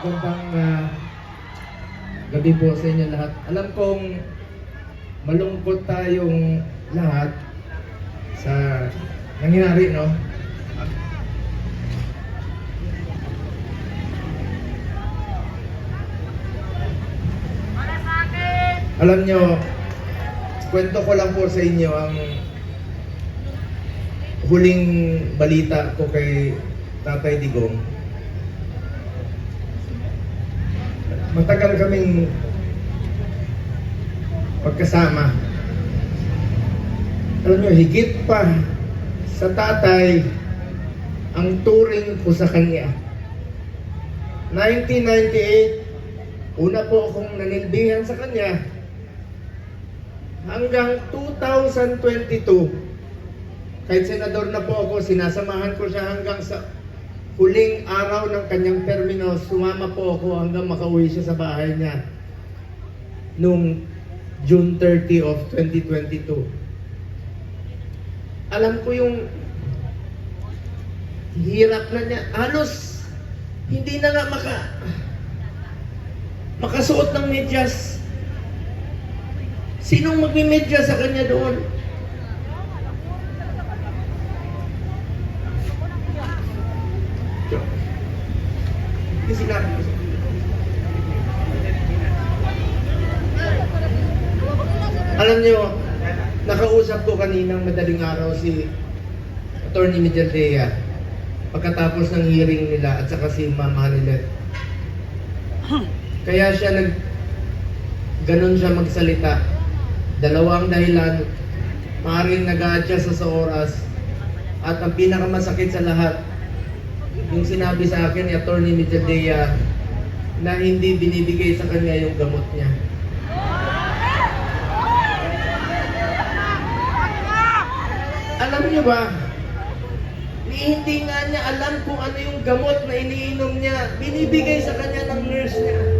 Magandang ah, gabi po sa inyo lahat. Alam kong malungkot tayong lahat sa nangyari, no? Alam nyo, kwento ko lang po sa inyo ang huling balita ko kay Tatay Digong. Matagal kaming pagkasama. Alam nyo, higit pa sa tatay ang turing ko sa kanya. 1998, una po akong nanilbihan sa kanya hanggang 2022. Kahit senador na po ako, sinasamahan ko siya hanggang sa huling araw ng kanyang termino, sumama po ako hanggang makauwi siya sa bahay niya noong June 30 of 2022. Alam ko yung hirap na niya. Halos hindi na nga maka makasuot ng medyas. Sinong magmi-medyas sa kanya doon? Ko. Alam niyo, nakausap ko kaninang madaling araw si Attorney Mijaldea pagkatapos ng hearing nila at saka si Ma'am Hanilet. Kaya siya nag ganun siya magsalita. Dalawang dahilan, maaaring nag-a-adjust sa oras at ang pinakamasakit sa lahat, yung sinabi sa akin ni Attorney Mijaldea na hindi binibigay sa kanya yung gamot niya. Alam niyo ba, hindi nga niya alam kung ano yung gamot na iniinom niya. Binibigay sa kanya ng nurse niya.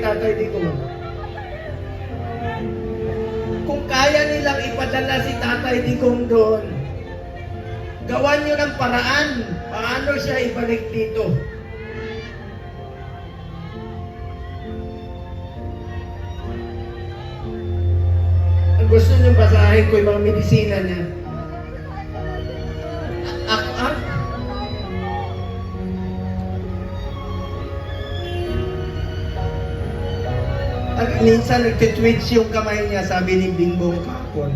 Tatay Digong? Kung kaya nilang ipadala si Tatay Digong doon, gawan nyo ng paraan paano siya ibalik dito. Gusto nyo basahin ko yung mga medisina niya. Minsan nagtitwitch yung kamay niya, sabi ni Bingbong kahapon.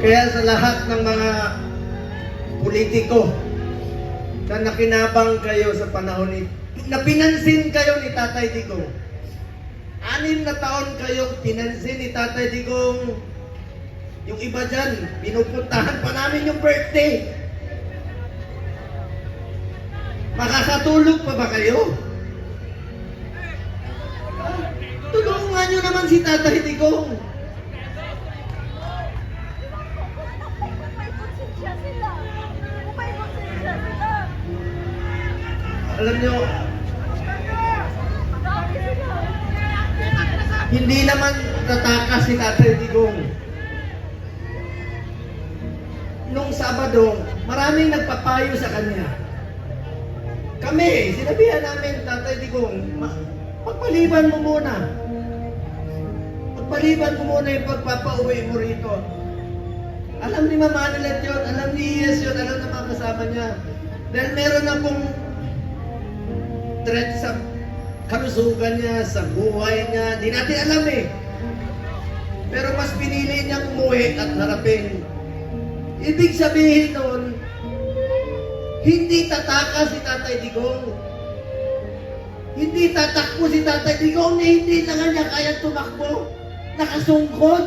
Kaya sa lahat ng mga politiko na nakinabang kayo sa panahon ni na pinansin kayo ni Tatay Digong. Anim na taon kayong pinansin ni Tatay Digong. Yung iba dyan, pinupuntahan pa namin yung birthday. Makakatulog pa ba kayo? Tulungan nyo naman si Tatay Digong. Alam nyo, hindi naman tatakas si Tatay Digong. Nung Sabado, maraming nagpapayo sa kanya. Kami, sinabihan namin, Tatay Digong, pagpaliban mo muna. Pagpaliban mo muna yung pagpapauwi mo rito. Alam ni Mama Anilet yun, alam ni Iyes yun, alam ng mga kasama niya. Dahil meron akong threat sa kalusugan niya, sa buhay niya. Di natin alam eh. Pero mas pinili niyang umuwi at harapin. Ibig sabihin nun, hindi tatakas si Tatay Digong. Hindi tatakbo si Tatay Digong na hindi na nga niya kaya tumakbo. Nakasungkot.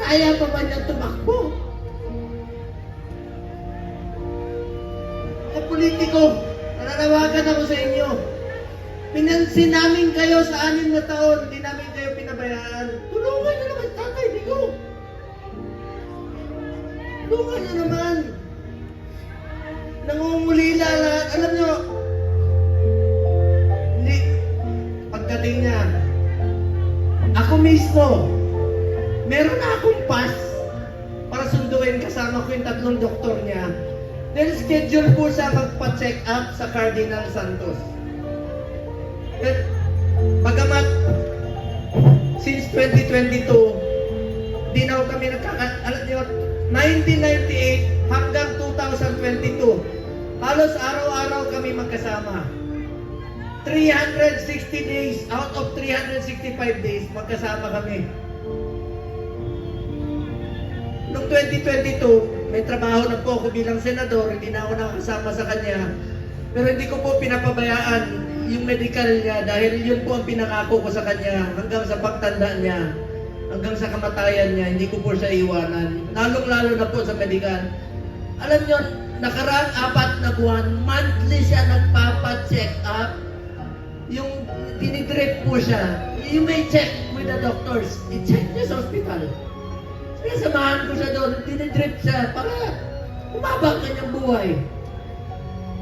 Kaya pa ba niya tumakbo? Mga politiko, nananawagan ako sa inyo. Pinansin namin kayo sa anim na taon, hindi namin kayo pinabayaan. Tulungan niyo naman Tatay Digong. Tulungan nyo naman. Nangungulila lahat. Alam nyo, hindi, pagdating niya, ako mismo, meron na akong pass para sunduin kasama ko yung tatlong doktor niya. Then schedule po siya magpa-check up sa Cardinal Santos. Then, bagamat since 2022, di na kami nagkaka... Alam niyo, 1998 hanggang 2022, halos araw-araw kami magkasama. 360 days out of 365 days magkasama kami. Noong 2022, may trabaho na po ako bilang senador, hindi na ako nakakasama sa kanya. Pero hindi ko po pinapabayaan yung medical niya dahil yun po ang pinangako ko sa kanya hanggang sa pagtanda niya, hanggang sa kamatayan niya, hindi ko po siya iwanan. Lalong-lalo na po sa medical. Alam niyo, nakaraang apat na buwan, monthly siya nagpapa-check up. Yung dinidrip po siya. You may check with the doctors. I-check niya sa hospital. Kaya samahan ko siya doon, dinidrip siya para umabang kanyang buhay.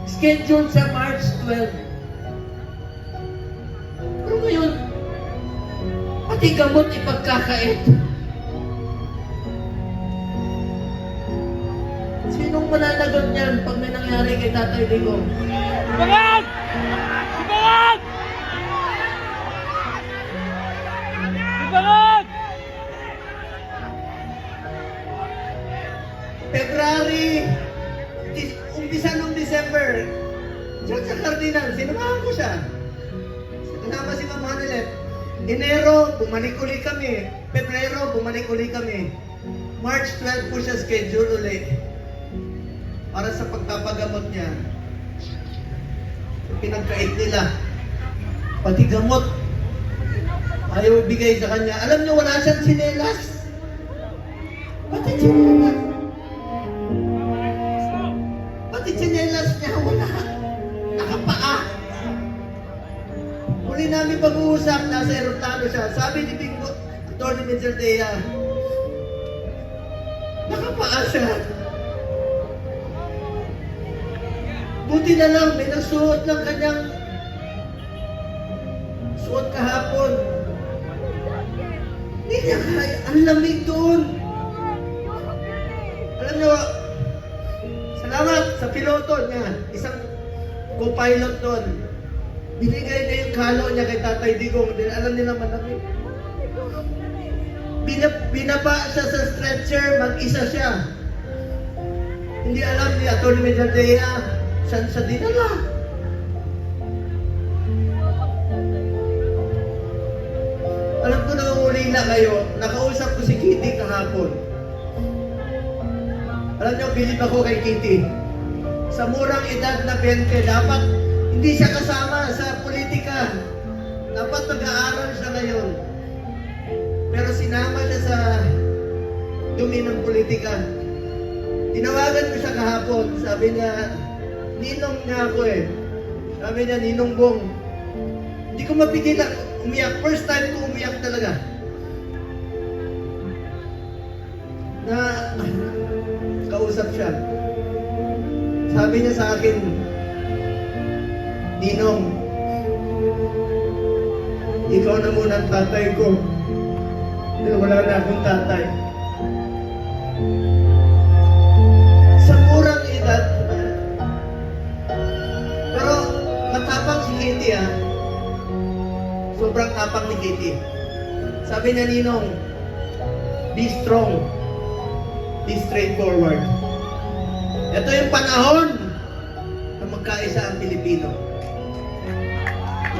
Scheduled sa March 12. Pero ngayon, pati gamot ipagkakait. Sinong mananagot niyan pag may nangyari kay Tatay Digong? Sibangan! Sibangan! Sibangan! February, umpisa nung December, diyan sa Cardinal, sinamahan ko siya. Sinama si Ma'am Hanelet. Enero, bumalik uli kami. Pebrero, bumalik uli kami. March 12 po siya schedule uli. Para sa pagpapagamot niya. Pinagkait nila. Pati gamot. Ayaw ibigay sa kanya. Alam niyo, wala siyang sinelas. Pati sinelas. Pati tsinelas niya, wala. Nakapaa. Huli namin pag-uusap, nasa aeroplano siya. Sabi ni Bingo, Atty. Major Dea, nakapaa siya. Buti na lang, may nagsuot ng kanyang suot kahapon. Hindi niya kaya. Ang lamig doon. Alam niyo, Salamat sa piloto niya, isang co-pilot doon. Binigay niya yung kalo niya kay Tatay Digong. Dahil alam nila malamig. Binab binaba siya sa stretcher, mag-isa siya. Hindi alam ni Atty. Major Dea, saan siya dinala. Alam ko na na kayo, nakausap ko si Kitty kahapon. Alam niyo, bilib ako kay Kitty. Sa murang edad na 20, dapat hindi siya kasama sa politika. Dapat mag-aaral siya ngayon. Pero sinama siya sa dumi ng politika. Tinawagan ko siya kahapon. Sabi niya, ninong niya ako eh. Sabi niya, ninong bong. Hindi ko mapigilan. Umiyak. First time ko umiyak talaga. Na kausap siya. Sabi niya sa akin, Ninong, ikaw na muna ang tatay ko. Dahil wala na akong tatay. Matapang si Kitty ah. Sobrang tapang ni Kitty. Sabi niya, Ninong, be strong. Be straightforward. Ito yung panahon na magkaisa ang Pilipino.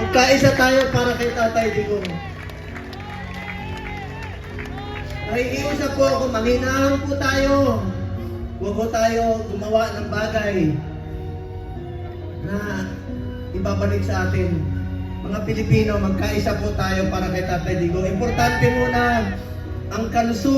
Magkaisa tayo para kay Tatay Digong. Nakikiusap po ako, manghinahon po tayo. Huwag po tayo gumawa ng bagay na ibabalik sa atin. Mga Pilipino, magkaisa po tayo para kay Tatay Digong. Importante muna ang kalusugan.